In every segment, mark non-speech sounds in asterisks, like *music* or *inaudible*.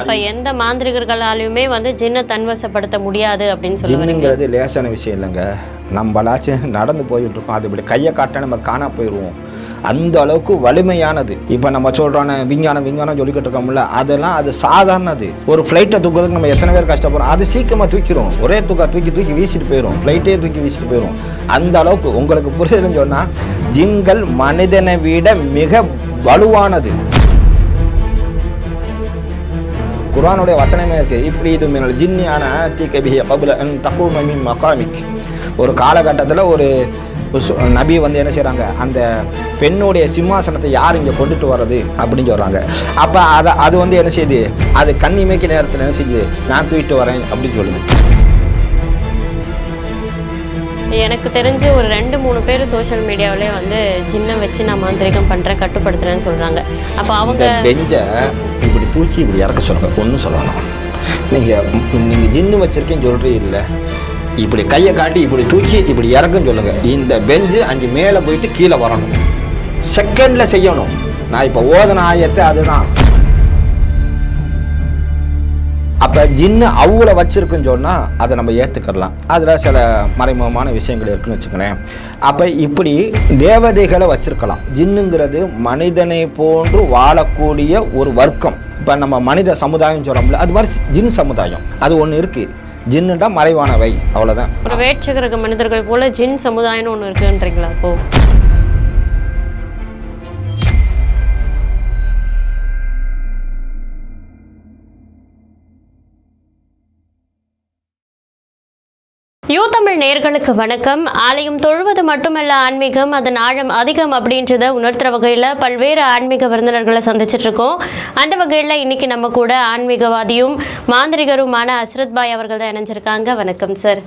அப்ப எந்த மாந்திரிகர்களாலையுமே வந்து ஜின்னை தன்வசப்படுத்த முடியாது அப்படின்னு சொல்ல ஜின்னுங்கிறது லேசான விஷயம் இல்லைங்க. நம்மளாச்சும் நடந்து போயிட்டு இருக்கோம் அது இப்படி கையை காட்ட நம்ம காணா போயிடுவோம் அந்த அளவுக்கு வலிமையானது. இப்போ நம்ம சொல்கிறோம் விஞ்ஞானம் விஞ்ஞானம் சொல்லிக்கிட்டு இருக்கோம்ல அதெல்லாம் அது சாதாரணது. ஒரு ஃப்ளைட்டை தூக்குறதுக்கு நம்ம எத்தனை பேர் கஷ்டப்படுறோம்? அது சீக்கிரமாக தூக்கிடும் ஒரே தூக்கா தூக்கி தூக்கி வீசிட்டு போயிடும் ஃப்ளைட்டே தூக்கி வீசிட்டு போயிடும் அந்த அளவுக்கு உங்களுக்கு புரியுதுன்னு சொன்னால் ஜின்கள் மனிதனை விட மிக வலுவானது. குர்ஆனுடைய வசனமே இருக்கு. இஃப்ரீது மினல் ஜின்னியான தீக்க பிஹி கபுல அன் தக்கூம மின் மகாமிக். ஒரு காலகட்டத்தில் ஒரு நபி வந்து என்ன செய்கிறாங்க அந்த பெண்ணுடைய சிம்மாசனத்தை யார் இங்கே கொண்டுட்டு வர்றது அப்படின்னு சொல்கிறாங்க அப்போ அதை அது வந்து என்ன செய்யுது அது கண்ணிமைக்கு நேரத்தில் என்ன செய்யுது நான் தூக்கிட்டு வரேன் அப்படின்னு சொல்லுது. எனக்கு தெரிஞ்சு ஒரு ரெண்டு மூணு பேர் சோஷியல் மீடியாவிலே வந்து ஜின்னை வச்சு நான் மாந்திரிகம் பண்றேன் கட்டுப்படுத்துறேன்னு சொல்றாங்க. அப்ப அவங்க பெஞ்சை இப்படி தூக்கி இப்படி இறக்க சொல்லுங்கள் ஒன்றும் சொல்லணும் நீங்கள் நீங்கள் ஜின்னு வச்சுருக்கேன்னு சொல்கிறீ இல்லை இப்படி கையை காட்டி இப்படி தூக்கி இப்படி இறக்குன்னு சொல்லுங்கள் இந்த பெஞ்சு அஞ்சு மேலே போயிட்டு கீழே வரணும். செகண்டில் செய்யணும். நான் இப்போ ஓதன ஆயத்தை அதுதான். அப்போ ஜின்னு அவங்கள வச்சுருக்குன்னு சொன்னால் அதை நம்ம ஏற்றுக்கிடலாம் அதில் சில மறைமுகமான விஷயங்கள் இருக்குன்னு வச்சுக்கோங்களேன். அப்போ இப்படி தேவதைகளை வச்சிருக்கலாம். ஜின்னுங்கிறது மனிதனை போன்று வாழக்கூடிய ஒரு வர்க்கம். இப்போ நம்ம மனித சமுதாயம் சொல்கிறோம்ல அது மாதிரி ஜின் சமுதாயம். அது ஒன்று இருக்குது ஜின்னுடா மறைவானவை. அவ்வளோதான் ஒரு வேற்றுகிரக மனிதர்கள் போல ஜின் சமுதாயம்னு ஒன்று இருக்குன்றீங்களா அப்போ? யூ தமிழ் நேர்களுக்கு வணக்கம். ஆலயம் தொழுவது மட்டுமல்ல ஆன்மீகம் அதன் ஆழம் அதிகம் அப்படின்றத உணர்த்துற வகையில் பல்வேறு ஆன்மீக விருந்தினர்களை சந்திச்சிட்டு இருக்கோம் அந்த வகையில் இன்னைக்கு நம்ம கூட ஆன்மீகவாதியும் மாந்திரிகருமான அஸ்ரத் பாய் அவர்கள் தான் இணைஞ்சிருக்காங்க. வணக்கம் சார்.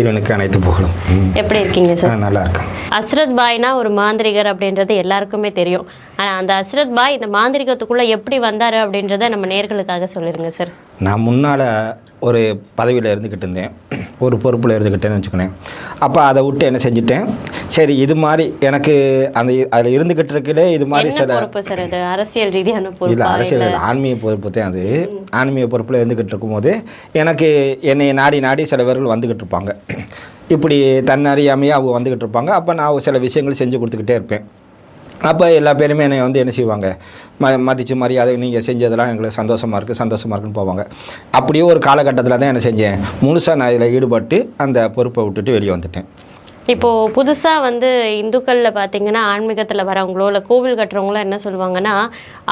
இவனுக்கு அனைத்து புகழும். எப்படி இருக்கீங்க சார்? நல்லா இருக்கும் அஸ்ரத் பாய்னா ஒரு மாந்திரிகர் அப்படின்றது எல்லாருக்குமே தெரியும். ஆனால் அந்த அஸ்ரத் பாய் இந்த மாந்திரிகத்துக்குள்ளே எப்படி வந்தார் அப்படின்றத நம்ம நேர்களுக்காக சொல்லிடுங்க சார். நான் முன்னால் ஒரு பதவியில் இருந்துக்கிட்டு இருந்தேன். ஒரு பொறுப்பில் இருந்துக்கிட்டேன்னு வச்சுக்கோனேன். அப்போ அதை விட்டு என்ன செஞ்சுட்டேன்? சரி இது மாதிரி எனக்கு அந்த அதில் இருந்துக்கிட்டு இருக்கலே இது மாதிரி சில அரசியல் ரீதியான இல்லை அரசியல் ஆன்மீக பொறுப்பு தான் அது. ஆன்மீக பொறுப்பில் இருந்துக்கிட்டு இருக்கும்போது எனக்கு என்னை நாடி நாடி சில பேர்கள் வந்துக்கிட்டு இருப்பாங்க. இப்படி தன்னறியாமையே அவங்க வந்துக்கிட்டு இருப்பாங்க. அப்போ நான் சில விஷயங்கள் செஞ்சு கொடுத்துக்கிட்டே இருப்பேன். அப்போ எல்லா பேருமே என்னை வந்து என்ன செய்வாங்க? ம மதித்து மரியாதை நீங்கள் செஞ்சதெல்லாம் எங்களுக்கு சந்தோஷமாக இருக்குது சந்தோஷமாக இருக்குன்னு போவாங்க. அப்படியே ஒரு காலகட்டத்தில் தான் என்ன செஞ்சேன். முழுசாக நான் இதில் ஈடுபட்டு அந்த பொறுப்பை விட்டுட்டு வெளியே வந்துட்டேன். இப்போ புதுசாக வந்து இந்துக்களில் பார்த்தீங்கன்னா ஆன்மீகத்தில் வரவங்களோ இல்லை கோவில் கட்டுறவங்களோ என்ன சொல்லுவாங்கன்னா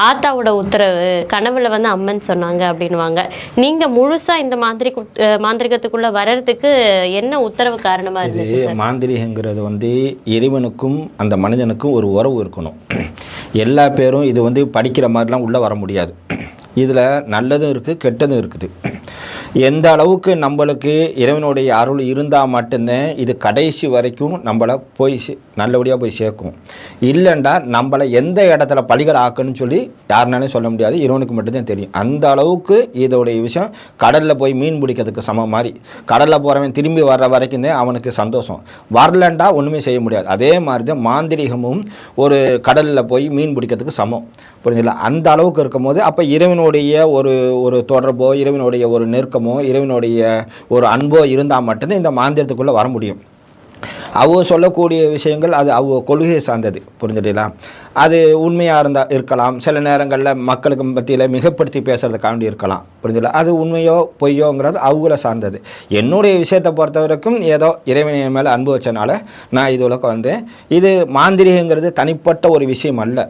ஆத்தாவோட உத்தரவு கனவுல வந்து அம்மன் சொன்னாங்க அப்படின்வாங்க நீங்கள் முழுசாக இந்த மாந்திரி மாந்திரிகத்துக்குள்ளே வர்றதுக்கு என்ன உத்தரவு காரணமாக இருந்துச்சு சார்? மாந்திரிகங்கிறது வந்து இறைவனுக்கும் அந்த மனிதனுக்கும் ஒரு உறவு இருக்கணும். *clears throat* எல்லா பேரும் இது வந்து படிக்கிற மாதிரிலாம் உள்ளே வர முடியாது. *clears throat* இதில் நல்லதும் இருக்குது கெட்டதும் இருக்குது. எந்த அளவுக்கு நம்மளுக்கு இறைவனுடைய அருள் இருந்தால் மட்டும்தான் இது கடைசி வரைக்கும் நம்மளை போய் நல்லபடியாக போய் சேர்க்கும். இல்லைண்டா நம்மளை எந்த இடத்துல பலிகள் ஆக்குன்னு சொல்லி யாருனாலும் சொல்ல முடியாது. இறைவனுக்கு மட்டும்தான் தெரியும். அந்த அளவுக்கு இதோடைய விஷயம் கடலில் போய் மீன் பிடிக்கிறதுக்கு சமம் மாதிரி. கடலில் போகிறவன் திரும்பி வர்ற வரைக்கும் தான் அவனுக்கு சந்தோஷம். வரலண்டா ஒன்றுமே செய்ய முடியாது. அதே மாதிரி தான் மாந்திரிகமும் ஒரு கடலில் போய் மீன் பிடிக்கிறதுக்கு சமம். புரிஞ்சுங்களா அந்த அளவுக்கு இருக்கும்போது அப்போ இறைவனுடைய ஒரு ஒரு தொடர்போ இறைவனுடைய ஒரு நெருக்கமோ இறைவனுடைய ஒரு அன்போ இருந்தால் மட்டும்தான் இந்த மாந்திரத்துக்குள்ளே வர முடியும். அவங்க சொல்லக்கூடிய விஷயங்கள் அது அவங்க கொள்கையை சார்ந்தது. புரிஞ்சுட்டீங்களா அது உண்மையாக இருந்தால் இருக்கலாம். சில நேரங்களில் மக்களுக்கு மத்தியில் மிகப்படுத்தி பேசுகிறதுக்காண்டி இருக்கலாம். புரிஞ்சுல அது உண்மையோ பொய்யோங்கிறது அவங்கள சார்ந்தது. என்னுடைய விஷயத்தை பொறுத்த வரைக்கும் ஏதோ இறைவனை மேலே அன்பு வச்சனால நான் இது உலக வந்தேன். இது மாந்திரிகங்கிறது தனிப்பட்ட ஒரு விஷயம் அல்ல.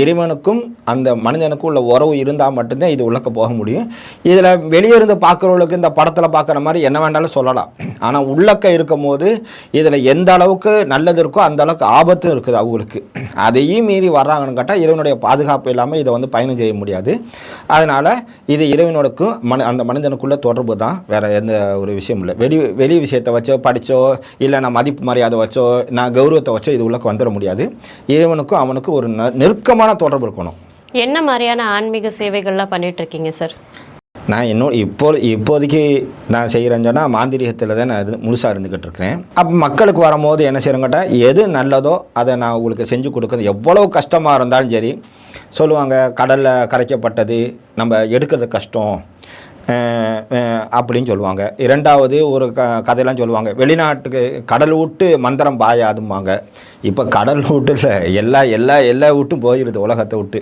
இறைவனுக்கும் அந்த மனிதனுக்கும் உள்ள உறவு இருந்தால் மட்டும்தான் இது உள்ளக்க போக முடியும். இதில் வெளியே இருந்து பார்க்குறவங்களுக்கு இந்த படத்தில் பார்க்குற மாதிரி என்ன வேண்டாலும் சொல்லலாம். ஆனால் உள்ளக்க இருக்கும் போது இதில் எந்த அளவுக்கு நல்லது இருக்கோ அந்த அளவுக்கு ஆபத்தும் இருக்குது அவங்களுக்கு. அதையும் மீறி வர்றாங்கன்னு கேட்டால் இறைவனுடைய பாதுகாப்பு இல்லாமல் இதை வந்து பயணம் செய்ய முடியாது. அதனால் இது இறைவனோடக்கும் மன அந்த மனிதனுக்குள்ள தொடர்பு தான். வேறு எந்த ஒரு விஷயம் இல்லை. வெளி வெளி விஷயத்தை வச்சோ படித்தோ இல்லை நான் மதிப்பு மரியாதை வச்சோ நான் கௌரவத்தை வச்சோ இது உள்ளக்க வந்துட முடியாது. இறைவனுக்கும் அவனுக்கும் ஒரு நெருக்கமான தொடர்பு இருக்கணும். என்ன மாதிரியான ஆன்மீக சேவைகள்லாம் பண்ணிட்டு இருக்கீங்க சார்? நான் இன்னும் இப்போ இப்போதைக்கு நான் செய்கிறேன்னு சொன்னால் மாந்திரிகத்தில் தான் நான் இருந்து முழுசாக இருந்துக்கிட்டு இருக்கிறேன் அப்போ மக்களுக்கு வரும்போது என்ன செய்கிறேங்கட்டா எது நல்லதோ அதை நான் உங்களுக்கு செஞ்சு கொடுக்குறது. எவ்வளோ கஷ்டமாக இருந்தாலும் சரி சொல்லுவாங்க கடலில் கரைக்கப்பட்டது நம்ம எடுக்கிறது கஷ்டம். அப்படின்னு சொல்லுவாங்க. இரண்டாவது ஒரு க கதையெல்லாம் சொல்லுவாங்க. வெளிநாட்டுக்கு கடல் விட்டு மந்திரம் பாயாதும்பாங்க. இப்போ கடல் விட்டுல எல்லா எல்லா எல்லா விட்டும் போயிடுது உலகத்தை விட்டு.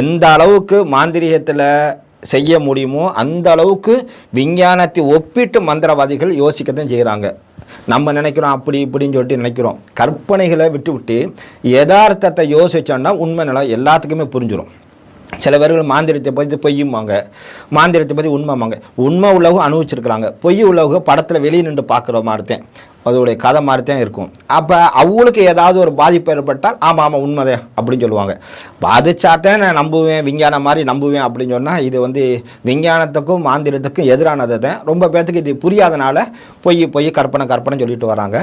எந்த அளவுக்கு மாந்திரீகத்தில் செய்ய முடியுமோ அந்த அளவுக்கு விஞ்ஞானத்தை ஒப்பிட்டு மந்திரவாதிகள் யோசிக்க தான் செய்கிறாங்க நம்ம நினைக்கிறோம் அப்படி இப்படின்னு சொல்லிட்டு நினைக்கிறோம். கற்பனைகளை விட்டு விட்டு யதார்த்தத்தை யோசித்தோன்னா உண்மை நிலம் எல்லாத்துக்குமே புரிஞ்சிடும் சில பேர்கள் மாந்திரத்தை பற்றி பொய்யுமாங்க மாந்திரத்தை பற்றி உண்மைமாங்க உண்மை உள்ளவங்க அனுபவிச்சிருக்கிறாங்க. பொய் உள்ளவங்க படத்தில் வெளியே நின்று பார்க்குற மாதிரி தான். அதோடைய கதை மாதிரி தான் இருக்கும். அப்போ அவங்களுக்கு ஏதாவது ஒரு பாதிப்பு ஏற்பட்டால் ஆமாம் ஆமாம் உண்மைதான் அப்படின்னு சொல்லுவாங்க. பாதிச்சாத்தான் நான் நம்புவேன் விஞ்ஞானம் மாதிரி நம்புவேன் அப்படின்னு சொன்னால் இது வந்து விஞ்ஞானத்துக்கும் மாந்திரத்துக்கும் எதிரானது தான். ரொம்ப பேர்த்துக்கு இது புரியாதனால பொய் பொய் கற்பனை கற்பனை சொல்லிட்டு வராங்க.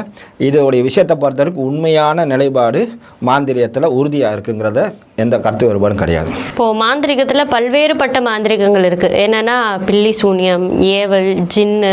இதோடைய விஷயத்தை பொறுத்தவரைக்கும் உண்மையான நிலைப்பாடு மாந்திரியத்தில் உறுதியாக இருக்குங்கிறத எந்த கருத்து வேறுபாடும் கிடையாது. இப்போ மாந்திரிகத்தில் பல்வேறுபட்ட மாந்திரிகங்கள் இருக்குது என்னென்னா பில்லி சூனியம் ஏவல் ஜின்னு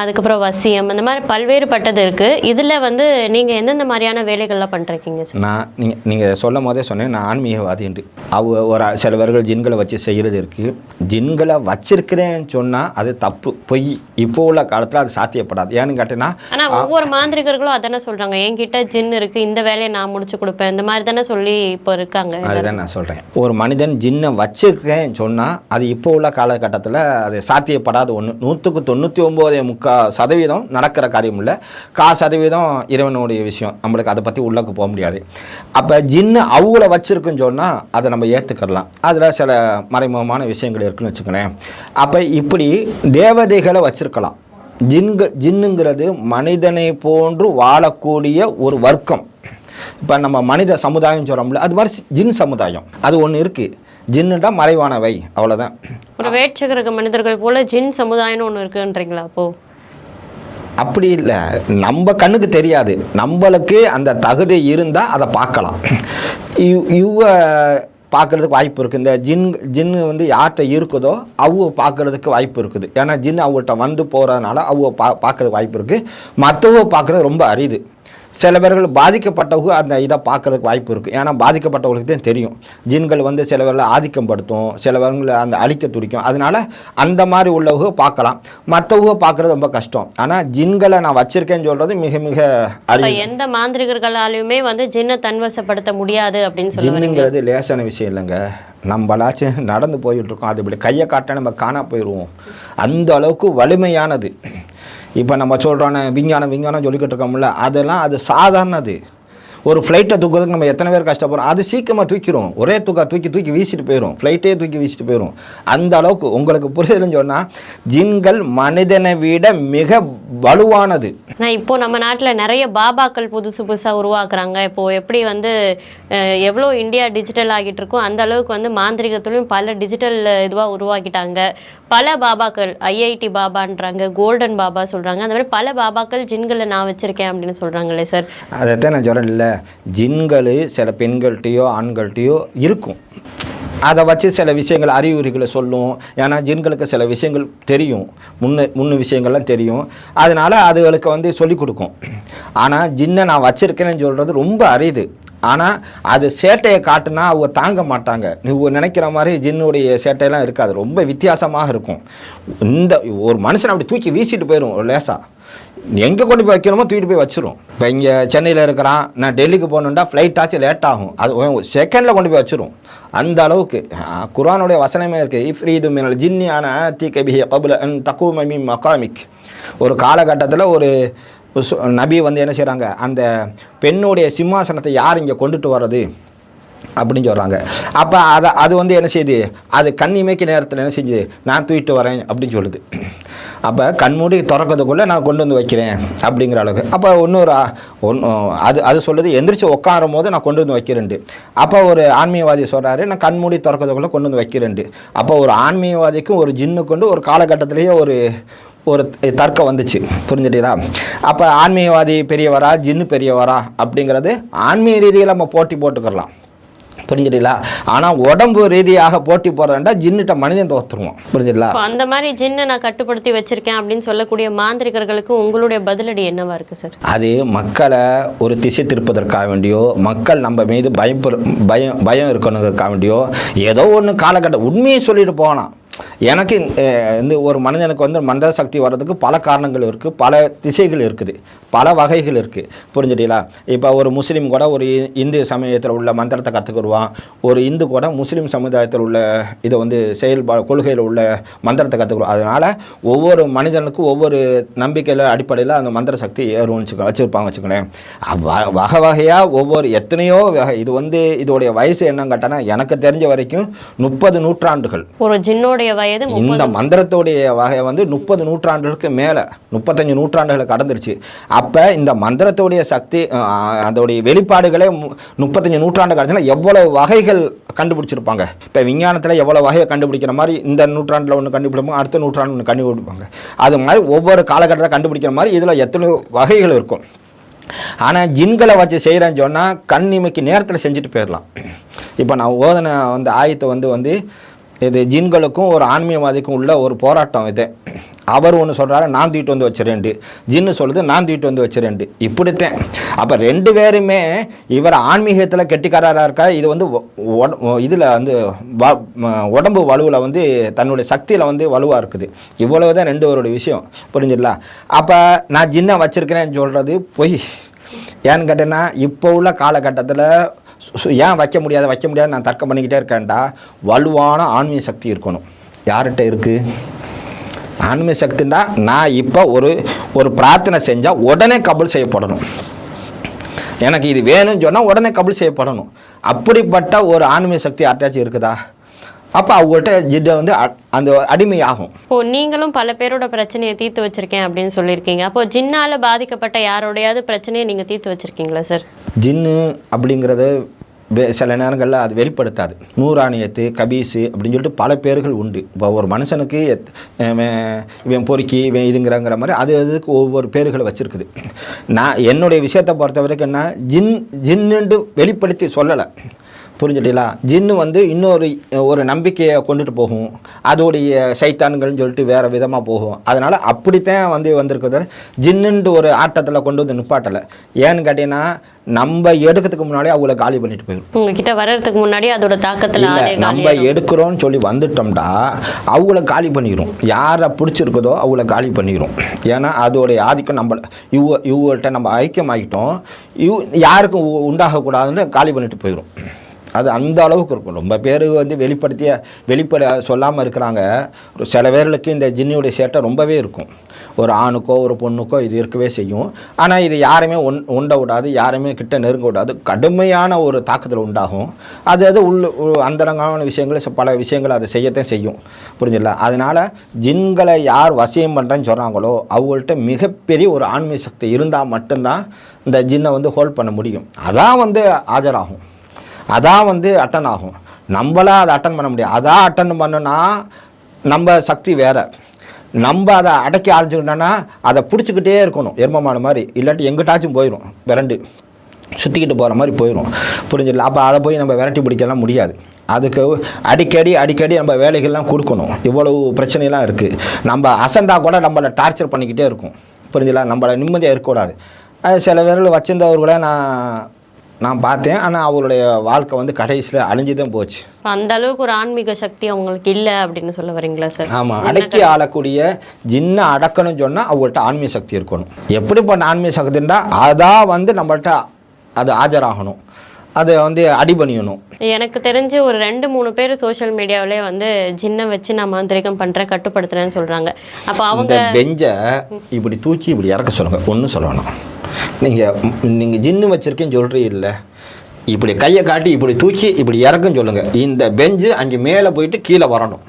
அதுக்கப்புறம் வசியம் அந்த மாதிரி பல்வேறுபட்டது இருக்குது இதில் வந்து நீங்கள் எந்தெந்த மாதிரியான வேலைகள்லாம் பண்ணிருக்கீங்க சார்? நான் நீங்கள் நீங்கள் சொல்லும் போதே சொன்னேன் நான் ஆன்மீகவாதின்ட்டு அவ ஒரு சிலவர்கள் ஜின்களை வச்சு செய்கிறது இருக்குது ஜின்களை வச்சிருக்கிறேன்னு சொன்னால் அது தப்பு. பொய். இப்போ உள்ள காலத்தில் அது சாத்தியப்படாது. ஏன்னு கேட்டேன்னா ஆனால் ஒவ்வொரு மாந்திரிகர்களும் அதானே சொல்கிறாங்க என்கிட்ட ஜின் இருக்குது இந்த வேலையை நான் முடிச்சு கொடுப்பேன். இந்த மாதிரி தானே சொல்லி இப்போ இருக்காங்க. அதுதான் நான் சொல்கிறேன் ஒரு மனிதன் ஜின்னை வச்சிருக்கேன்னு சொன்னால் அது இப்போ உள்ள காலகட்டத்தில் அது சாத்தியப்படாத. ஒன்று நூற்றுக்கு தொண்ணூற்றி ஒம்போதே முக்கால் சதவீதம் நடக்கிற காரியம் இல்லை. காசு சதவீதம் இறைவனுடைய விஷயம். நம்மளுக்கு அதை பற்றி உள்ளக்கு போக முடியாது. அப்போ ஜின்னு அவங்கள வச்சுருக்குன்னு சொன்னால் அதை நம்ம ஏற்றுக்கிடலாம் அதில் சில மறைமுகமான விஷயங்கள் இருக்குன்னு வச்சுக்கோங்களேன். அப்போ இப்படி தேவதைகளை வச்சுருக்கலாம். ஜின்க ஜின்னுங்கிறது மனிதனை போன்று வாழக்கூடிய ஒரு வர்க்கம். இப்போ நம்ம மனித சமுதாயம் சொல்கிறோம்ல அது மாதிரி ஜின் சமுதாயம். அது ஒன்று இருக்குது ஜின்னுடா மறைவானவை. அவ்வளோதான் ஒரு வேட்சகரக மனிதர்கள் போல ஜின் சமுதாயம்னு ஒன்று இருக்குன்றீங்களா அப்போ? அப்படி இல்லை. நம்ம கண்ணுக்கு தெரியாது. நம்மளுக்கு அந்த தகுதி இருந்தால் அதை பார்க்கலாம். இவ் இவங்க பார்க்குறதுக்கு வாய்ப்பு இருக்குது இந்த ஜின் ஜின்னு வந்து யார்கிட்ட இருக்குதோ அவங்க பார்க்குறதுக்கு வாய்ப்பு இருக்குது. ஏன்னா ஜின் அவங்கள்ட்ட வந்து போகிறதுனால அவங்க பா பார்க்கறதுக்கு வாய்ப்பு இருக்குது மற்றவங்க பார்க்குறது ரொம்ப அரிது. சில பேர்கள் பாதிக்கப்பட்டவங்க அந்த இதை பார்க்கறதுக்கு வாய்ப்பு இருக்குது ஏன்னா பாதிக்கப்பட்டவங்களுக்கு தான் தெரியும். ஜின்கள் வந்து சில பேரில் ஆதிக்கம் படுத்தும் சில பேர்களை அந்த அழிக்க துடிக்கும். அதனால அந்த மாதிரி உள்ளவங்க பார்க்கலாம். மற்றவங்க பார்க்குறது ரொம்ப கஷ்டம். ஆனால் ஜின்களை நான் வச்சிருக்கேன்னு சொல்கிறது மிக மிக அரிய எந்த மாந்திரிகர்களாலையுமே வந்து ஜின்னை தன்வசப்படுத்த முடியாது அப்படின்னு சொல்ல ஜின்னுங்கிறது லேசான விஷயம் இல்லைங்க. நம்மளாச்சும் நடந்து போயிட்டு இருக்கோம். அது இப்படி கையை காட்ட நம்ம காணா போயிடுவோம் அந்த அளவுக்கு வலிமையானது. இப்போ நம்ம சொல்கிறோன்னு விஞ்ஞானம் விஞ்ஞானம் சொல்லிக்கிட்டு இருக்கோம்ல அதெல்லாம் அது சாதாரணது. ஒரு ஃப்ளைட்டை தூக்குறதுக்கு நம்ம எத்தனை பேர் கஷ்டப்படுறோம்? அது சீக்கிரமாக தூக்கிடும் ஒரே தூக்கா தூக்கி தூக்கி வீசிட்டு போயிடும் ஃப்ளைட்டே தூக்கி வீசிட்டு போயிடும் அந்த அளவுக்கு உங்களுக்கு புரியுதுன்னு சொன்னால் ஜின்கள் மனிதனை விட மிக வலுவானது. நான் இப்போ நம்ம நாட்டில் நிறைய பாபாக்கள் புதுசு புதுசாக உருவாக்குறாங்க. இப்போ எப்படி வந்து எவ்வளோ இந்தியா டிஜிட்டல் ஆகிட்டு இருக்கோ அந்த அளவுக்கு வந்து மாந்திரிகத்துலையும் பல டிஜிட்டல் இதுவாக உருவாக்கிட்டாங்க. பல பாபாக்கள் ஐஐடி பாபான்றாங்க கோல்டன் பாபா சொல்கிறாங்க அந்த மாதிரி பல பாபாக்கள் ஜின்களை நான் வச்சுருக்கேன் அப்படின்னு சொல்கிறாங்களே சார். அதைத்தான் நான் சொல்கிறேன் இல்லை ஜின்கள் சில பெண்கள்கிட்டயோ ஆண்கள்கிட்டயோ இருக்கும். அதை வச்சு சில விஷயங்கள் அறிகுறிகளை சொல்லும். ஏன்னா ஜின்களுக்கு சில விஷயங்கள் தெரியும். முன்ன முன்ன விஷயங்கள்லாம் தெரியும். அதனால் அதுகளுக்கு வந்து சொல்லிக் கொடுக்கும். ஆனால் ஜின்னை நான் வச்சுருக்கேன்னு சொல்கிறது ரொம்ப அரிது. ஆனால் அது சேட்டையை காட்டுனா அவங்க தாங்க மாட்டாங்க. நீ நினைக்கிற மாதிரி ஜின்னுடைய சேட்டையெல்லாம் இருக்காது. ரொம்ப வித்தியாசமாக இருக்கும். இந்த ஒரு மனுஷனை அப்படி தூக்கி வீசிட்டு போயிடும் லேசாக எங்கே கொண்டு போய் வைக்கணுமோ தூக்கிட்டு போய் வச்சிரும். இப்போ இங்கே சென்னையில் இருக்கிறான் நான் டெல்லிக்கு போகணுன்னா ஃப்ளைட் ஆச்சு லேட் ஆகும். அது செகண்டில் கொண்டு போய் வச்சிரும். அந்த அளவுக்கு குரானுடைய குர்ஆனுடைய வசனமே இருக்குது இஃப்ரீது மினல் ஜின்னியான தீ கபி கபுல அன் தக்கூமி மகாமிக். ஒரு காலகட்டத்தில் ஒரு சு- நபி வந்து என்ன செய்கிறாங்க அந்த பெண்ணுடைய சிம்மாசனத்தை யார் இங்கே கொண்டுட்டு வர்றது? அப்படின்னு சொல்கிறாங்க அப்போ அதை அது வந்து என்ன செய்யுது அது கண்ணிமைக்கு நேரத்தில் என்ன செஞ்சுது நான் தூக்கிட்டு வரேன் அப்படின்னு சொல்லுது. அப்போ கண்மூடி திறக்கிறதுக்குள்ளே நான் கொண்டு வந்து வைக்கிறேன் அப்படிங்கிற அளவுக்கு. அப்போ இன்னொரு ஒன்று அது அது சொல்லுது எந்திரிச்சு உட்காரும் போது நான் கொண்டு வந்து வைக்கிறேன்ட்டு. அப்போ ஒரு ஆன்மீகவாதி சொல்கிறாரு நான் கண்மூடி திறக்கிறதுக்குள்ளே கொண்டு வந்து வைக்கிறேன்ட்டு. அப்போ ஒரு ஆன்மீகவாதிக்கும் ஒரு ஜின்னு கொண்டு ஒரு காலகட்டத்திலேயே ஒரு ஒரு தர்க்கம் வந்துச்சு. புரிஞ்சுட்டீங்களா? அப்போ ஆன்மீகவாதி பெரியவரா ஜின்னு பெரியவரா அப்படிங்கிறது ஆன்மீக ரீதியில் நம்ம போட்டி போட்டுக்கிறலாம். புரிஞ்சுட்டீங்களா ஆனால் உடம்பு ரீதியாக போட்டி போகிறதாண்டா ஜின்னுட்ட மனிதன் தோத்துருவோம் புரிஞ்சுங்களா அந்த மாதிரி ஜின்னை நான் கட்டுப்படுத்தி வச்சிருக்கேன் அப்படின்னு சொல்லக்கூடிய மாந்திரிகர்களுக்கு உங்களுடைய பதிலடி என்னவா இருக்கு சார் அது மக்களை ஒரு திசை திருப்பதற்காக வேண்டியோ மக்கள் நம்ம மீது பயப்பு பயம் பயம் இருக்கணுங்கிறதுக்காக வேண்டியோ ஏதோ ஒன்று காலகட்டம் உண்மையை சொல்லிட்டு போகலாம். எனக்கு இந்த ஒரு மனிதனுக்கு வந்து மந்த சக்தி வர்றதுக்கு பல காரணங்கள் இருக்குது பல திசைகள் இருக்குது பல வகைகள் இருக்குது புரிஞ்சுட்டீங்களா? இப்போ ஒரு முஸ்லீம் கூட ஒரு இந்து சமயத்தில் உள்ள மந்திரத்தை கற்றுக்குருவான் ஒரு இந்து கூட முஸ்லீம் சமுதாயத்தில் உள்ள இதை வந்து செயல்பா கொள்கையில் உள்ள மந்திரத்தை கற்றுக்குருவான் அதனால் ஒவ்வொரு மனிதனுக்கும் ஒவ்வொரு நம்பிக்கையில் அடிப்படையில் அந்த மந்திர சக்தி ஏறும்னு வச்சுக்க வச்சுருப்பாங்க வச்சுக்கோங்களேன். வ- வகை வகையாக ஒவ்வொரு எத்தனையோ வகை இது வந்து இதோடைய வயசு என்னன்னு கேட்டால் எனக்கு தெரிஞ்ச வரைக்கும் முப்பது நூற்றாண்டுகள். ஒரு ஜின்னோடைய வயது இந்த மந்திரத்துடைய வகை வந்து முப்பது நூற்றாண்டுகளுக்கு மேலே முப்பத்தஞ்சு நூற்றாண்டுகளை கடந்துருச்சு. அப்போ இந்த மந்திரத்துடைய சக்தி அதோடைய வெளிப்பாடுகளே முப்பத்தஞ்சு நூற்றாண்டு கடந்துச்சுன்னா எவ்வளவு வகைகள் கண்டுபிடிச்சிருப்பாங்க? இப்போ விஞ்ஞானத்தில் எவ்வளோ வகையை கண்டுபிடிக்கிற மாதிரி இந்த நூற்றாண்டில் ஒன்று கண்டுபிடிப்பாங்க அடுத்த நூற்றாண்டு ஒன்று கண்டுபிடிப்பாங்க அது மாதிரி ஒவ்வொரு காலகட்டத்தில் கண்டுபிடிக்கிற மாதிரி இதில் எத்தனையோ வகைகள் இருக்கும். ஆனால் ஜின்களை வச்சு செய்கிறேன்னு சொன்னால் கண் இமைக்கு நேரத்தில் செஞ்சுட்டு போயிடலாம். இப்போ நான் ஓதன வந்து ஆயத்தை வந்து வந்து இது ஜின்களுக்கும் ஒரு ஆன்மீகவாதிக்கும் உள்ள ஒரு போராட்டம் இது. அவர் ஒன்று சொல்கிறாரு நான் தூக்கிட்டு வந்து வச்சுறேன்ட்டு. ஜின்னு சொல்லுது நான் தூக்கிட்டு வந்து வச்சுறேன்ட்டு. இப்படித்தான். அப்போ ரெண்டு பேருமே இவர் ஆன்மீகத்தில் கெட்டிக்காரராக இருக்கா? இது வந்து இதில் வந்து வ- உடம்பு வலுவில் வந்து தன்னுடைய சக்தியில் வந்து வலுவாக இருக்குது. இவ்வளவு தான் ரெண்டு பேருடைய விஷயம். புரிஞ்சுங்களா அப்போ நான் ஜின்னை வச்சுருக்கிறேன்னு சொல்கிறது பொய். ஏன்னு கேட்டேன்னா இப்போ உள்ள காலகட்டத்தில் ஏன் வைக்க முடியாது வைக்க முடியாது நான் தர்க்கம் பண்ணிக்கிட்டே இருக்கேன்டா? வலுவான ஆன்மீக சக்தி இருக்கணும். யார்கிட்ட இருக்குது ஆன்மீக சக்தின்னா நான் இப்போ ஒரு ஒரு பிரார்த்தனை செஞ்சால் உடனே கபல் செய்யப்படணும். எனக்கு இது வேணும்னு சொன்னால் உடனே கபல் செய்யப்படணும். அப்படிப்பட்ட ஒரு ஆன்மீக சக்தி யார்ட்டாச்சும் இருக்குதா? அப்போ அவங்கள்ட்ட ஜிட்டை வந்து அந்த அடிமையாகும். இப்போ நீங்களும் பல பேரோட பிரச்சனையை தீர்த்து வச்சிருக்கேன் அப்படின்னு சொல்லியிருக்கீங்க. அப்போ ஜின்னால பாதிக்கப்பட்ட யாரோடையாவது பிரச்சனையை நீங்க தீர்த்து வச்சிருக்கீங்களா சார்? ஜின்னு அப்படிங்கிறது சில நேரங்களில் அது வெளிப்படுத்தாது. நூறாணியத்து கபீஸு அப்படின்னு சொல்லிட்டு பல பேர்கள் உண்டு. இப்போ ஒரு மனுஷனுக்கு இவன் பொறுக்கி இவன் இதுங்கிறங்கிற மாதிரி அது அதுக்கு ஒவ்வொரு பேர்களை வச்சுருக்குது. நான் என்னுடைய விஷயத்தை பொறுத்த வரைக்கும் என்ன ஜின் ஜின்னுண்டு வெளிப்படுத்தி சொல்லலை. புரிஞ்சுட்டீங்களா? ஜின்னு வந்து இன்னொரு ஒரு நம்பிக்கையை கொண்டுட்டு போகும். அதோடைய சைத்தான்கள்னு சொல்லிட்டு வேறு விதமாக போகும். அதனால் அப்படித்தான் வந்து வந்திருக்குது. ஜின்னுன்ட்டு ஒரு ஆட்டத்தில் கொண்டு வந்து நிப்பாட்டலை. ஏன்னு கேட்டீங்கன்னா நம்ம எடுக்கிறதுக்கு முன்னாடியே அவங்கள காலி பண்ணிட்டு போயிடும் உங்ககிட்ட வர்றதுக்கு முன்னாடி அதோட தாக்கத்துல நம்ம. எடுக்கிறோம்னு சொல்லி வந்துட்டோம்டா அவங்கள காலி பண்ணிக்கிறோம் யாரை பிடிச்சிருக்குதோ அவங்கள காலி பண்ணிக்கிறோம் ஏன்னா அதோடைய ஆதிக்கம் நம்ம இவ இவங்கள்ட்ட நம்ம ஐக்கியமாகிட்டோம் இவ் யாருக்கும் உண்டாகக்கூடாதுன்னு காலி பண்ணிட்டு போயிடும் அது அந்த அளவுக்கு இருக்கும். ரொம்ப பேர் வந்து வெளிப்படுத்திய வெளிப்பட சொல்லாமல் இருக்கிறாங்க. சில பேர்களுக்கு இந்த ஜின்னியுடைய சேட்டை ரொம்பவே இருக்கும். ஒரு ஆணுக்கோ ஒரு பொண்ணுக்கோ இது இருக்கவே செய்யும். ஆனால் இது யாருமே ஒன் உண்ட விடாது யாருமே கிட்ட நெருங்க விடாது. கடுமையான ஒரு தாக்குதல் உண்டாகும். அது அது உள்ள உ- அந்தரங்கமான விஷயங்கள் பல விஷயங்கள் அதை செய்யத்தான் செய்யும். புரிஞ்சுல அதனால் ஜின்களை யார் வசியம் பண்ணுறேன்னு சொல்கிறாங்களோ அவங்கள்ட்ட மிகப்பெரிய ஒரு ஆன்மீக சக்தி இருந்தால் மட்டும்தான் இந்த ஜின்னை வந்து ஹோல்ட் பண்ண முடியும். அதான் வந்து ஆஜராகும். அதான் வந்து அட்டன் ஆகும். நம்மளா அதை அட்டன் பண்ண முடியாது. அதான் அட்டன் பண்ணனா நம்ம சக்தி வேறு. நம்ம அதை அடக்கி ஆரம்பிச்சுக்கிட்டோன்னா அதை பிடிச்சிக்கிட்டே இருக்கணும். எருமமான மாதிரி. இல்லாட்டி எங்கிட்டாச்சும் போயிடும் விரண்டு. சுற்றிக்கிட்டு போகிற மாதிரி போயிடும் புரிஞ்சிடல அப்போ அதை போய் நம்ம விரட்டி பிடிக்கலாம் முடியாது. அதுக்கு அடிக்கடி அடிக்கடி நம்ம வேலைகள்லாம் கொடுக்கணும். இவ்வளவு பிரச்சனைலாம் இருக்குது நம்ம அசந்தா கூட நம்மளை டார்ச்சர் பண்ணிக்கிட்டே இருக்கும். புரிஞ்சுல நம்மளை நிம்மதியாக இருக்கக்கூடாது அது சில பேர்கள் வச்சிருந்தவர்களை நான் நான் பார்த்தேன். ஆனால் அவருடைய வாழ்க்கை வந்து கடைசியில் அழிஞ்சு தான் போச்சு அந்த அளவுக்கு ஒரு ஆன்மீக சக்தி அவங்களுக்கு இல்ல அப்படின்னு சொல்ல வரீங்களா சார் ஆமாம் அடக்கி ஆளக்கூடிய ஜின்ன அடக்கணும்னு சொன்னால் அவங்கள்ட்ட ஆன்மீக சக்தி இருக்கணும். எப்படிப்பட்ட ஆன்மீக சக்தின்றா அதான் வந்து நம்மள்ட்ட அது ஆஜராகணும். அதை வந்து அடிபணியணும் எனக்கு தெரிஞ்சு ஒரு ரெண்டு மூணு பேர் சோஷியல் மீடியாவிலே வந்து ஜின்னை வச்சு நான் மாந்திரிகம் பண்றேன் கட்டுப்படுத்துறேன்னு சொல்றாங்க. அப்ப அவங்க பெஞ்சை இப்படி தூக்கி இப்படி இறக்க சொல்லுங்கள் ஒன்றும் சொல்லணும் நீங்கள் நீங்கள் ஜின்னு வச்சுருக்கேன்னு சொல்கிறீல்ல இப்படி கையை காட்டி இப்படி தூக்கி இப்படி இறக்குன்னு சொல்லுங்கள் இந்த பெஞ்சு அங்கே மேலே போயிட்டு கீழே வரணும்.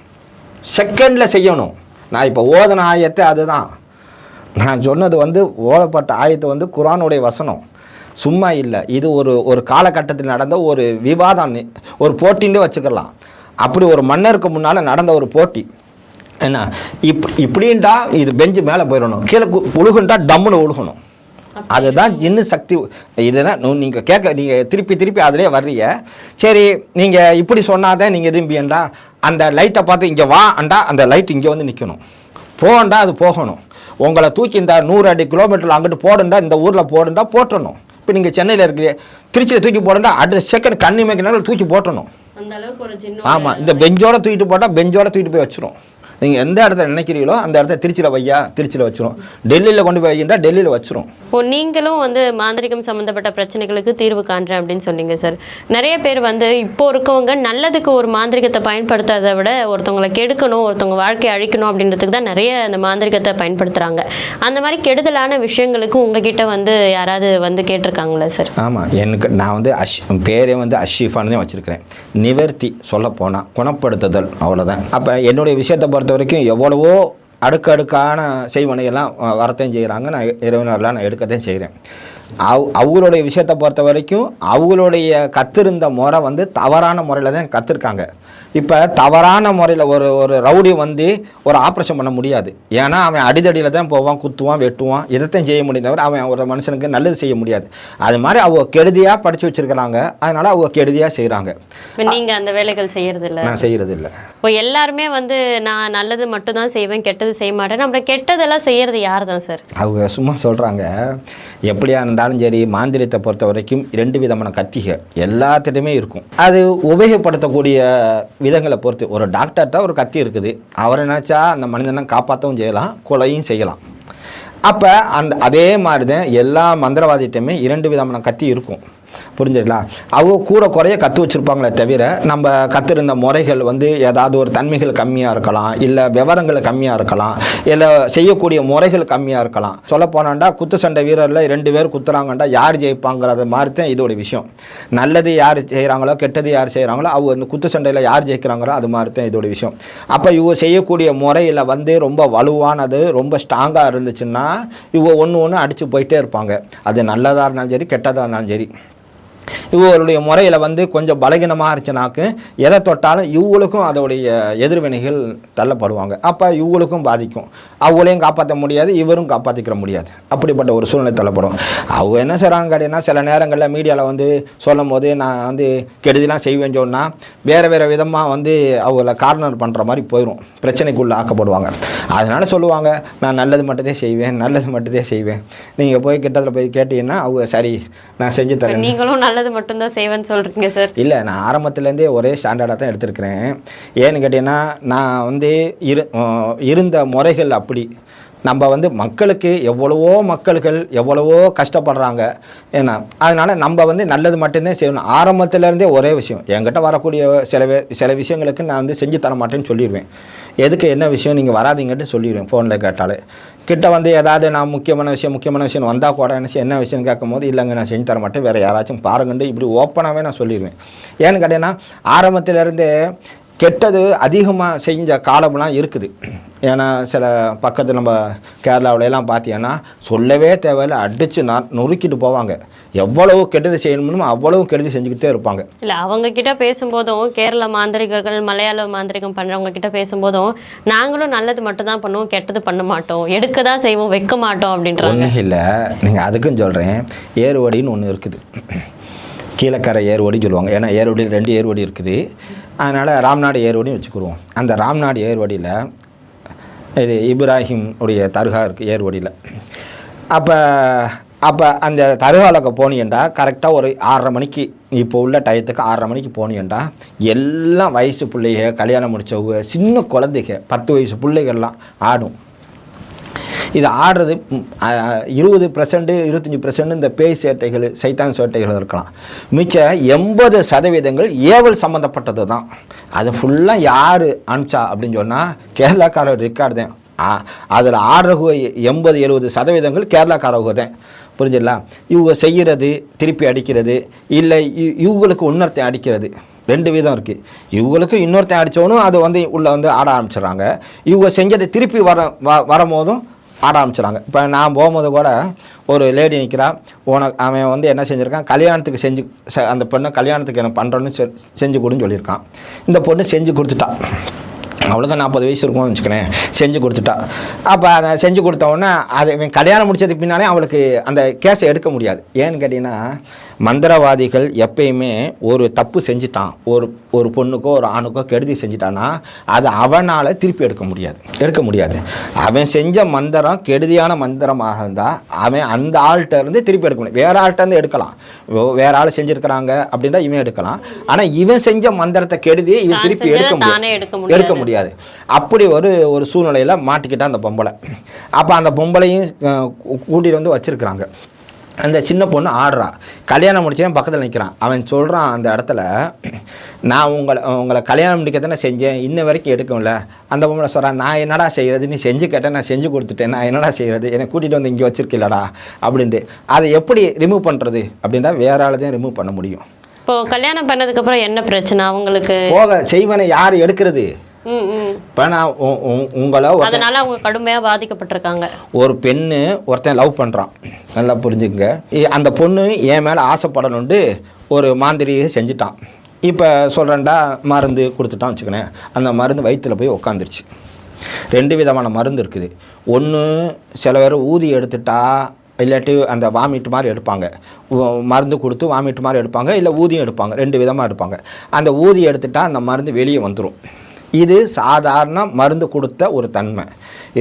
செகண்டில் செய்யணும். நான் இப்போ ஓதன ஆயத்தை அதுதான். நான் சொன்னது வந்து ஓதப்பட்ட ஆயத்தை வந்து குரானுடைய வசனம். சும்மா இல்லை. இது ஒரு ஒரு காலகட்டத்தில் நடந்த ஒரு விவாதம். ஒரு போட்டின்னு வச்சுக்கலாம். அப்படி ஒரு மன்னருக்கு முன்னால் நடந்த ஒரு போட்டி. என்ன? இப் இப்படின்டா இது பெஞ்சு மேலே போயிடணும். கீழே உழுகுண்டா டம்முன்னு உழுகணும். அதுதான் ஜின்னு சக்தி இதுதான் நீங்கள் கேட்க நீங்கள் திருப்பி திருப்பி அதிலே வர்றீங்க. சரி நீங்கள் இப்படி சொன்னாதான் நீங்கள் திரும்பியண்டா அந்த லைட்டை பார்த்து இங்கே வா அண்டா அந்த லைட் இங்கே வந்து நிற்கணும் போகண்டா அது போகணும். உங்களை தூக்கி இந்த நூறு அடி கிலோமீட்டரில் அங்கிட்டு போடுண்டா இந்த ஊரில் போடுண்டா போட்டணும் இப்போ நீங்கள் சென்னையில் இருக்கிறீங்க திருச்சியில் தூக்கி போடுண்டா அடுத்த செகண்ட் கண்ணி மேய்க்கினாலும் தூக்கி போட்டணும் ஆமாம் இந்த பெஞ்சோட தூக்கிட்டு போட்டால் பெஞ்சோட தூக்கிட்டு போய் வச்சிரும். நீங்கள் எந்த இடத்துல நினைக்கிறீங்களோ அந்த இடத்த திருச்சியில் வையா திருச்சியில் வச்சிரும். டெல்லியில் கொண்டு போய் வைக்கின்றா டெல்லியில் வச்சிரும். இப்போ நீங்களும் வந்து மாந்திரிகம் சம்மந்தப்பட்ட பிரச்சனைகளுக்கு தீர்வு காண்றேன் அப்படின்னு சொன்னீங்க சார். நிறைய பேர் வந்து இப்போ இருக்கவங்க நல்லதுக்கு ஒரு மாந்திரிகத்தை பயன்படுத்தாத விட ஒருத்தவங்களை கெடுக்கணும் ஒருத்தவங்க வாழ்க்கையை அழிக்கணும் அப்படின்றதுக்கு தான் நிறைய அந்த மாந்திரிகத்தை பயன்படுத்துகிறாங்க அந்த மாதிரி கெடுதலான விஷயங்களுக்கு உங்ககிட்ட வந்து யாராவது வந்து கேட்டிருக்காங்களா சார்? ஆமாம் எனக்கு நான் வந்து அஷ் பேரே வந்து அஷீஃபான்னு தான் வச்சுருக்கிறேன். நிவர்த்தி சொல்ல போனால் குணப்படுத்துதல் அவ்வளோதான் அப்போ என்னுடைய விஷயத்தை பொறுத்த வரைக்கும் எவ்வளவோ அடுக்கடுக்கான செய்வனையெல்லாம் வரத்தையும் செய்கிறாங்க நான் இறைவனர்லாம் நான் எடுக்கத்தையும் செய்கிறேன் அவ் அவங்களுடைய விஷயத்தை பொறுத்த வரைக்கும் அவங்களுடைய கத்திருந்த முறை வந்து தவறான முறையில் தான் கற்றுருக்காங்க இப்போ தவறான முறையில் ஒரு ஒரு ரவுடி வந்து ஒரு ஆப்ரேஷன் பண்ண முடியாது. ஏன்னா அவன் அடிதடியில் தான் போவான் குத்துவான் வெட்டுவான். இதைத்தான் செய்ய முடியும் தவிர அவன் ஒரு மனுஷனுக்கு நல்லது செய்ய முடியாது. அது மாதிரி அவங்க கெடுதியாக படித்து வச்சுருக்கிறாங்க. அதனால் அவங்க கெடுதியாக செய்கிறாங்க இப்போ நீங்கள் அந்த வேலைகள் செய்யறது இல்ல நான் செய்கிறது இல்லை இப்போ எல்லாருமே வந்து நான் நல்லது மட்டும் தான் செய்வேன் கெட்டது செய்ய மாட்டேன் நம்ம கெட்டதெல்லாம் செய்யறது யார் தான் சார்? அவங்க சும்மா சொல்கிறாங்க எப்படியா இருந்தாலும் சரி மாந்திரியத்தை பொறுத்த வரைக்கும் ரெண்டு விதமான கத்திகள் எல்லாத்திட்டுமே இருக்கும். அது உபயோகப்படுத்தக்கூடிய விதங்களை பொறுத்து ஒரு டாக்டர்கிட்ட ஒரு கத்தி இருக்குது. அவர் நினச்சா அந்த மனிதனை காப்பாற்றவும் செய்யலாம் கொலையும் செய்யலாம். அப்போ அந்த அதே மாதிரி தான் எல்லா மந்திரவாதிகிட்டையுமே இரண்டு விதமான கத்தி இருக்கும். புரிஞ்சுங்களா அவங்க கூட குறைய கற்று வச்சுருப்பாங்களே தவிர நம்ம கற்றுருந்த முறைகள் வந்து ஏதாவது ஒரு தன்மைகள் கம்மியாக இருக்கலாம் இல்லை விவரங்கள் கம்மியாக இருக்கலாம் இல்லை செய்யக்கூடிய முறைகள் கம்மியாக இருக்கலாம். சொல்ல போனாண்டா குத்து சண்டை வீரரில் ரெண்டு பேர் குத்துறாங்கண்டா யார் ஜெயிப்பாங்கிறது மாதிரி தான் இதோட விஷயம். நல்லது யார் செய்கிறாங்களோ கெட்டது யார் செய்கிறாங்களோ அவங்க அந்த குத்து சண்டையில் யார் ஜெயிக்கிறாங்களோ அது மாதிரி தான் இதோட விஷயம். அப்போ இவங்க செய்யக்கூடிய முறையில் வந்து ரொம்ப வலுவானது ரொம்ப ஸ்ட்ராங்காக இருந்துச்சுன்னா இவங்க ஒன்று ஒன்று அடித்து போயிட்டே இருப்பாங்க. அது நல்லதாக இருந்தாலும் சரி கெட்டதாக இருந்தாலும் சரி. இவருடைய முறையில் வந்து கொஞ்சம் பலகீனமாக இருந்துச்சுனாக்கு எதை தொட்டாலும் இவங்களுக்கும் அதோடைய எதிர்வினைகள் தள்ளப்படுவாங்க. அப்போ இவங்களுக்கும் பாதிக்கும். அவங்களையும் காப்பாற்ற முடியாது இவரும் காப்பாற்றிக்கிற முடியாது. அப்படிப்பட்ட ஒரு சூழ்நிலை தள்ளப்படும். அவங்க என்ன செய்கிறாங்க கேட்டீங்கன்னா சில நேரங்களில் மீடியாவில் வந்து சொல்லும் போது நான் வந்து கெடுதிலாம் செய்வேன்னு சொன்னால் வேறு வேறு விதமாக வந்து அவங்கள கார்னர் பண்ணுற மாதிரி போயிடும் பிரச்சனைக்குள்ளே ஆக்கப்படுவாங்க. அதனால் சொல்லுவாங்க நான் நல்லது மட்டும்தான் செய்வேன் நல்லது மட்டும்தான் செய்வேன். நீங்கள் போய் கிட்டத்தில் போய் கேட்டீங்கன்னா அவங்க சரி நான் செஞ்சு தரேன். நீங்களும் நல்லது மட்டும்தான் செய்வேன்னு சொல்கிறீங்க சார் இல்லை நான் ஆரம்பத்துலேருந்தே ஒரே ஸ்டாண்டர்டாக தான் எடுத்திருக்கிறேன். ஏன்னு கேட்டிங்கன்னா நான் வந்து இரு இருந்த முறைகள் அப்படி. நம்ம வந்து மக்களுக்கு எவ்வளவோ மக்கள்கள் எவ்வளவோ கஷ்டப்படுறாங்க. ஏன்னா அதனால் நம்ம வந்து நல்லது மட்டும்தான் செய்யணும். ஆரம்பத்துலேருந்தே ஒரே விஷயம். என்கிட்ட வரக்கூடிய சில சில விஷயங்களுக்கு நான் வந்து செஞ்சு தர மாட்டேன்னு சொல்லிடுவேன். எதுக்கு என்ன விஷயம் நீங்கள் வராதீங்கன்ட்டு சொல்லிடுவேன் ஃபோனில் கேட்டாலே. கிட்ட வந்து ஏதாவது நான் முக்கியமான விஷயம் முக்கியமான விஷயம் வந்தால் கூட என்ன என்ன விஷயம் கேட்கும்போது இல்லைங்க நான் செஞ்சு தர மாட்டேன் வேறு யாராச்சும் பாருங்கண்டு இப்படி ஓப்பனாகவே நான் சொல்லிடுவேன் ஏன்னு கேட்டீங்கன்னா ஆரம்பத்திலேருந்தே கெட்டது அதிகமாக செஞ்ச காலம்லாம் இருக்குது. ஏன்னா சில பக்கத்து நம்ம கேரளாவுல எல்லாம் பார்த்தீங்கன்னா சொல்லவே தேவையில்ல. அடித்து நான் நொறுக்கிட்டு போவாங்க. எவ்வளவு கெட்டது செய்யணுமோ அவ்வளவு கெடுதி செஞ்சுக்கிட்டே இருப்பாங்க. இல்ல அவங்க கிட்ட பேசும்போதும் கேரள மாந்திரிகர்கள் மலையாள மாந்திரிகம் பண்றவங்க கிட்ட பேசும்போதும் நாங்களும் நல்லது மட்டும் தான் பண்ணுவோம் கெட்டது பண்ண மாட்டோம். எடுக்க தான் செய்வோம் வைக்க மாட்டோம் அப்படின்றாங்க. ஒன்றும் இல்லை. நீங்கள் அதுக்கும் சொல்கிறேன் ஏறுவடின்னு ஒன்று இருக்குது. கீழக்கரை ஏறுவடின்னு சொல்லுவாங்க. ஏன்னா ஏறுவடியில் ரெண்டு ஏறுவடி இருக்குது. அதனால் ராம்நாடு ஏறுவடின்னு வச்சுக்கிடுவோம் அந்த ராம்நாடு ஏறுவடியில் இது இப்ராஹிம் உடைய தருகா இருக்குது ஏர்வடியில் அப்போ அப்போ அந்த தருகாலக்க போனியண்டா கரெக்டாக ஒரு ஆறரை மணிக்கு இப்போ உள்ள டயத்துக்கு ஆறரை மணிக்கு போனியண்டா எல்லாம் வயசு பிள்ளைக கல்யாணம் முடிச்சவங்க சின்ன குழந்தைங்க பத்து வயசு பிள்ளைகள்லாம் ஆடும். இது ஆடுறது இருபது பர்சன்ட்டு இருபத்தஞ்சி பர்சன்ட் இந்த பேய் சேட்டைகள் சைத்தான் சேட்டைகள் இருக்கலாம். மிச்சம் எண்பது சதவீதங்கள் ஏவல் சம்மந்தப்பட்டது தான். அது ஃபுல்லாக யார் அனுப்பிச்சா அப்படின்னு சொன்னால் கேரளாக்காரர் ரெக்கார்டு தான். அதில் ஆடுறகு எண்பது எழுபது சதவீதங்கள் கேரளாக்காரவங்க தான். புரிஞ்சுங்களா இவங்க செய்கிறது திருப்பி அடிக்கிறது இல்லை இவங்களுக்கு இன்னொருத்தன் அடிக்கிறது. ரெண்டு விதம் இருக்குது இவங்களுக்கு இன்னொருத்தன் அடித்தவனும் அது வந்து உள்ளே வந்து ஆட ஆரம்பிச்சிடுறாங்க. இவங்க செஞ்சதை திருப்பி வர வ வரும்போதும் ஆட ஆரம்பிச்சிடுறாங்க இப்போ நான் போகும்போது கூட ஒரு லேடி நிற்கிறா உனக்கு அவன் வந்து என்ன செஞ்சுருக்கான்? கல்யாணத்துக்கு செஞ்சு அந்த பொண்ணை கல்யாணத்துக்கு எனக்கு பண்ணுறோன்னு செ- செஞ்சு கொடுன்னு சொல்லியிருக்கான். இந்த பொண்ணு செஞ்சு கொடுத்துட்டா. அவளுக்கு நாற்பது வயசு இருக்கும்னு வச்சுக்கிறேன் செஞ்சு கொடுத்துட்டா. அப்போ அதை செஞ்சு கொடுத்த அது கல்யாணம் முடிச்சதுக்கு பின்னாலே அவளுக்கு அந்த கேஸை எடுக்க முடியாது. ஏன்னு கேட்டிங்கன்னா மந்திரவாதிகள் எப்பயுமே ஒரு தப்பு செஞ்சிட்டான். ஒரு ஒரு பொண்ணுக்கோ ஒரு ஆணுக்கோ கெடுதி செஞ்சிட்டான்னா அது அவனால் திருப்பி எடுக்க முடியாது. எடுக்க முடியாது. அவன் செஞ்ச மந்திரம் கெடுதியான மந்திரமாக இருந்தால் அவன் அந்த ஆள்கிட்ட இருந்து திருப்பி எடுக்க முடியும் வேற ஆள்கிட்ட இருந்து எடுக்கலாம். வேற ஆள் செஞ்சுருக்கிறாங்க அப்படின்னா இவன் எடுக்கலாம். ஆனால் இவன் செஞ்ச மந்திரத்தை கெடுதி இவன் திருப்பி எடுக்க தானே முடியாது. எடுக்க முடியாது. அப்படி ஒரு ஒரு சூழ்நிலையில் மாட்டிக்கிட்டா அந்த பொம்பளை. அப்போ அந்த பொம்பளையும் அஹ், கூ- கூட்டிட்டு வந்து வச்சிருக்கிறாங்க. அந்த சின்ன பொண்ணு ஆடுறா. கல்யாணம் முடிச்சவன் பக்கத்தில் நிற்கிறான் அவன் சொல்கிறான் அந்த இடத்துல நான் உங்களை உங்களை கல்யாணம் முடிக்க தானே செஞ்சேன். இன்ன வரைக்கும் எடுக்கும்ல அந்த பொம்பளை சொல்கிறான் நான் என்னடா செய்கிறது நீ செஞ்சு கேட்டேன் நான் செஞ்சு கொடுத்துட்டேன். நான் என்னடா செய்கிறது என்னை கூட்டிகிட்டு வந்து இங்கே வச்சிருக்கீங்களடா அப்படின்ட்டு. அதை எப்படி ரிமூவ் பண்ணுறது அப்படின்னா வேற ஆள் தான் ரிமூவ் பண்ண முடியும். இப்போ கல்யாணம் பண்ணதுக்கு அப்புறம் என்ன பிரச்சனை? அவங்களுக்கு போக செய்வனை யார் எடுக்கிறது? இப்போ நான் உங்களை அதனால அவங்க கடுமையா பாதிக்கப்பட்டிருக்காங்க. ஒரு பெண்ணு ஒருத்தன் லவ் பண்ணுறான் நல்லா புரிஞ்சுக்கங்க. இ- அந்த பொண்ணு என் மேலே ஆசைப்படணுன்ட்டு ஒரு மாந்திரியை செஞ்சுட்டான். இப்போ சொல்கிறேன்டா மருந்து கொடுத்துட்டான் வச்சுக்கணேன் அந்த மருந்து வயிற்றில் போய் உக்காந்துருச்சு. ரெண்டு விதமான மருந்து இருக்குது. ஒன்று சில பேர் ஊதி எடுத்துட்டா இல்லாட்டி அந்த வாமிட் மாதிரி எடுப்பாங்க. மருந்து கொடுத்து வாமிட் மாதிரி எடுப்பாங்க இல்லை ஊதியம் எடுப்பாங்க. ரெண்டு விதமாக எடுப்பாங்க. அந்த ஊதி எடுத்துட்டா அந்த மருந்து வெளியே வந்துடும் இது சாதாரண மருந்து கொடுத்த ஒரு தன்மை.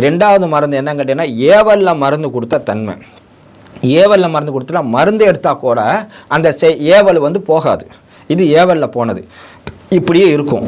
ரெண்டாவது மருந்து என்னன்னு கேட்டீங்கன்னா ஏவலில் மருந்து கொடுத்த தன்மை. ஏவலில் மருந்து கொடுத்தா மருந்து எடுத்தால் கூட அந்த செ ஏவல் வந்து போகாது. இது ஏவலில் போனது. இப்படியே இருக்கும்.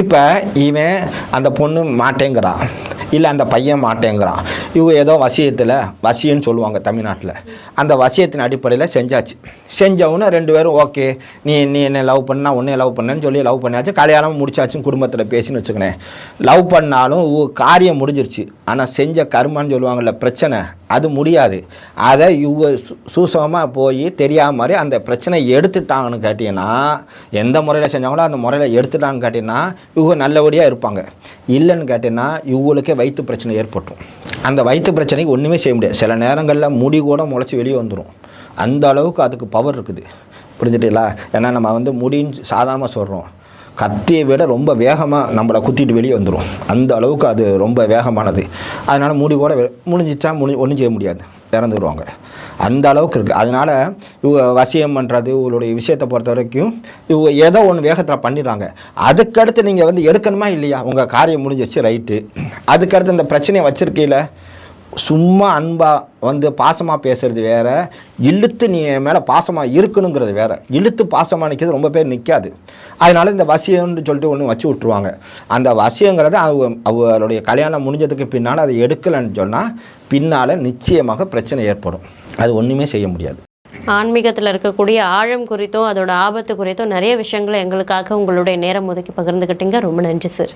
இப்போ இவன் அந்த பொண்ணு மாட்டேங்கிறான் இல்லை அந்த பையன் மாட்டேங்கிறான். இவங்க ஏதோ வசியத்தில் வசியன்னு சொல்லுவாங்க தமிழ்நாட்டில். அந்த வசியத்தின் அடிப்படையில் செஞ்சாச்சு. செஞ்சவொன்னே ரெண்டு பேரும் ஓகே நீ நீ என்ன லவ் பண்ணா உன்னை லவ் பண்ணேன்னு சொல்லி லவ் பண்ணியாச்சு. கல்யாணம் முடிச்சாச்சுன்னு குடும்பத்தில் பேசின்னு வச்சுக்கினேன் லவ் பண்ணாலும் காரியம் முடிஞ்சிருச்சு. ஆனால் செஞ்ச கர்மான்னு சொல்லுவாங்கள்ல பிரச்சனை அது முடியாது. அதை இவங்க சு- சூசகமாக போய் தெரியாத மாதிரி அந்த பிரச்சனை எடுத்துட்டாங்கன்னு கேட்டிங்கன்னா எந்த முறையில் செஞ்சாங்களோ அந்த முறையில் எடுத்துட்டாங்கன்னு கேட்டிங்கன்னா இவங்க நல்லபடியாக இருப்பாங்க. இல்லைன்னு கேட்டிங்கன்னா இவங்களுக்கே வயிற்று பிரச்சனை ஏற்பட்டுரும். அந்த வயிற்று பிரச்சனைக்கு ஒன்றுமே செய்ய முடியாது. சில நேரங்களில் முடி கூட முளைச்சி வெளியே வந்துடும் அந்த அளவுக்கு அதுக்கு பவர் இருக்குது. புரிஞ்சுட்டீங்களா? ஏன்னா நம்ம வந்து முடின்னு சாதாரணமாக சொல்கிறோம் கத்தியை விட ரொம்ப வேகமாக நம்மளை குத்திட்டு வெளியே வந்துடும் அந்த அளவுக்கு அது ரொம்ப வேகமானது. அதனால் முடி கூட வெ- முடிஞ்சிச்சா முடி ஒன்றும் செய்ய முடியாது. இறந்துருவாங்க. அந்த அளவுக்கு இருக்குது அதனால் இவங்க வசியம் பண்ணுறது இவங்களுடைய விஷயத்தை பொறுத்த வரைக்கும் இவங்க ஏதோ ஒன்று வேகத்தில் பண்ணிடுறாங்க. அதுக்கடுத்து நீங்கள் வந்து எடுக்கணுமா இல்லையா? உங்கள் காரியம் முடிஞ்சிச்சு ரைட்டு. அதுக்கடுத்து இந்த பிரச்சனையை வச்சுருக்கீங்களே சும்மா அன்பாக வந்து பாசமாக பேசுறது வேறு. இழுத்து நீ மேலே பாசமாக இருக்கணுங்கிறது வேற. இழுத்து பாசமாக நிற்கிறது ரொம்ப பேர் நிற்காது அதனால் இந்த வசியம்னு சொல்லிட்டு ஒன்று வச்சு விட்ருவாங்க அந்த வசியங்கிறத அவங்க அவருடைய கல்யாணம் முடிஞ்சதுக்கு பின்னால் அதை எடுக்கலைன்னு சொன்னால் பின்னால் நிச்சயமாக பிரச்சனை ஏற்படும். அது ஒன்றுமே செய்ய முடியாது. ஆன்மீகத்தில் இருக்கக்கூடிய ஆழம் குறித்தும் அதோட ஆபத்து குறித்தும் நிறைய விஷயங்களை எங்களுக்காக உங்களுடைய நேரம் ஒதுக்கி பகிர்ந்துக்கிட்டீங்க ரொம்ப நன்றி சார்.